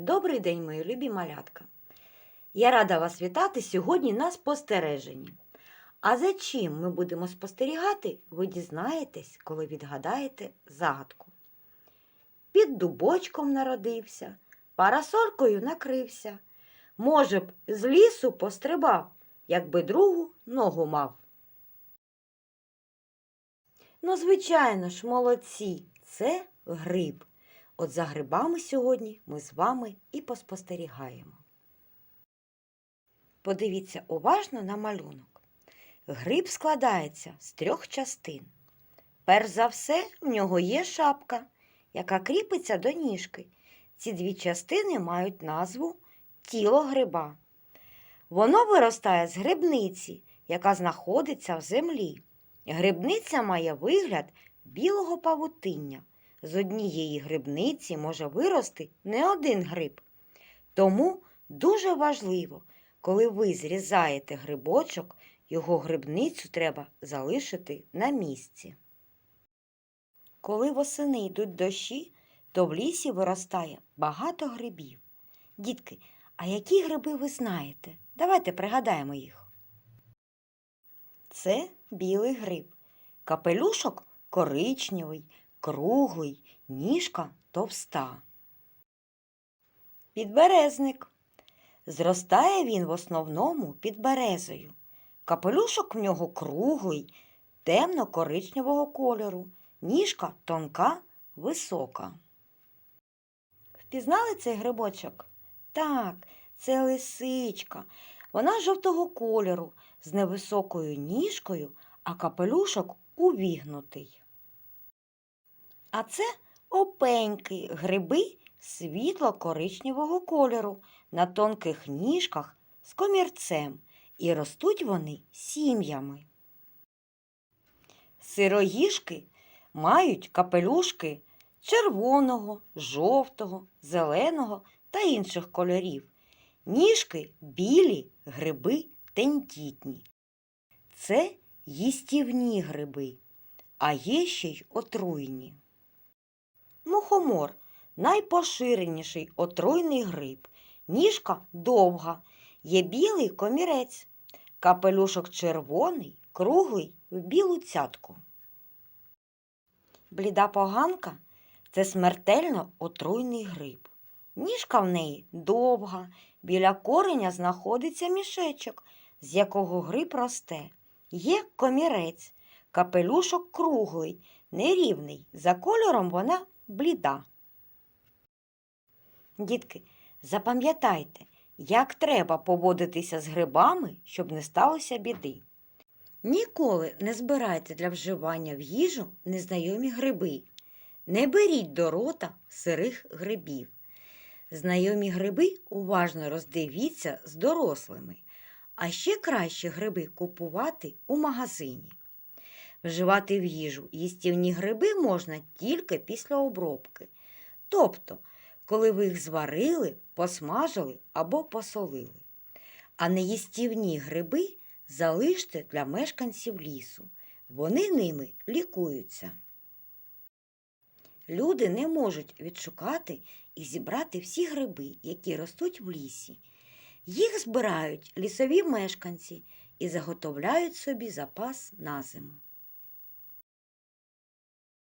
Добрий день, мої любі малятка. Я рада вас вітати сьогодні на спостереженні. А за чим ми будемо спостерігати, ви дізнаєтесь, коли відгадаєте загадку. Під дубочком народився, парасолькою накрився. Може б, з лісу пострибав, якби другу ногу мав. Ну, звичайно ж, молодці, це гриб. От за грибами сьогодні ми з вами і поспостерігаємо. Подивіться уважно на малюнок. Гриб складається з трьох частин. Перш за все, в нього є шапка, яка кріпиться до ніжки. Ці дві частини мають назву тіло гриба. Воно виростає з грибниці, яка знаходиться в землі. Грибниця має вигляд білого павутиння. З однієї грибниці може вирости не один гриб. Тому дуже важливо, коли ви зрізаєте грибочок, його грибницю треба залишити на місці. Коли восени йдуть дощі, то в лісі виростає багато грибів. Дітки, а які гриби ви знаєте? Давайте пригадаємо їх. Це білий гриб. Капелюшок коричневий, круглий, ніжка товста. Підберезник. Зростає він в основному під березою. Капелюшок в нього круглий, темно-коричневого кольору, ніжка тонка, висока. Впізнали цей грибочок? Так, це лисичка. Вона жовтого кольору, з невисокою ніжкою, а капелюшок увігнутий. А це опеньки, гриби світло-коричневого кольору на тонких ніжках з комірцем, і ростуть вони сім'ями. Сироїжки мають капелюшки червоного, жовтого, зеленого та інших кольорів. Ніжки білі, гриби тендітні. Це їстівні гриби, а є ще й отруйні. Мухомор найпоширеніший отруйний гриб. Ніжка довга, є білий комірець, капелюшок червоний, круглий в білу цятку. Бліда поганка це смертельно отруйний гриб. Ніжка в неї довга, біля кореня знаходиться мішечок, з якого гриб росте. Є комірець, капелюшок круглий, нерівний, за кольором вона бліда. Дітки, запам'ятайте, як треба поводитися з грибами, щоб не сталося біди. Ніколи не збирайте для вживання в їжу незнайомі гриби. Не беріть до рота сирих грибів. Знайомі гриби уважно роздивіться з дорослими, а ще краще гриби купувати у магазині. Вживати в їжу їстівні гриби можна тільки після обробки. Тобто, коли ви їх зварили, посмажили або посолили. А неїстівні гриби залиште для мешканців лісу. Вони ними лікуються. Люди не можуть відшукати і зібрати всі гриби, які ростуть в лісі. Їх збирають лісові мешканці і заготовляють собі запас на зиму.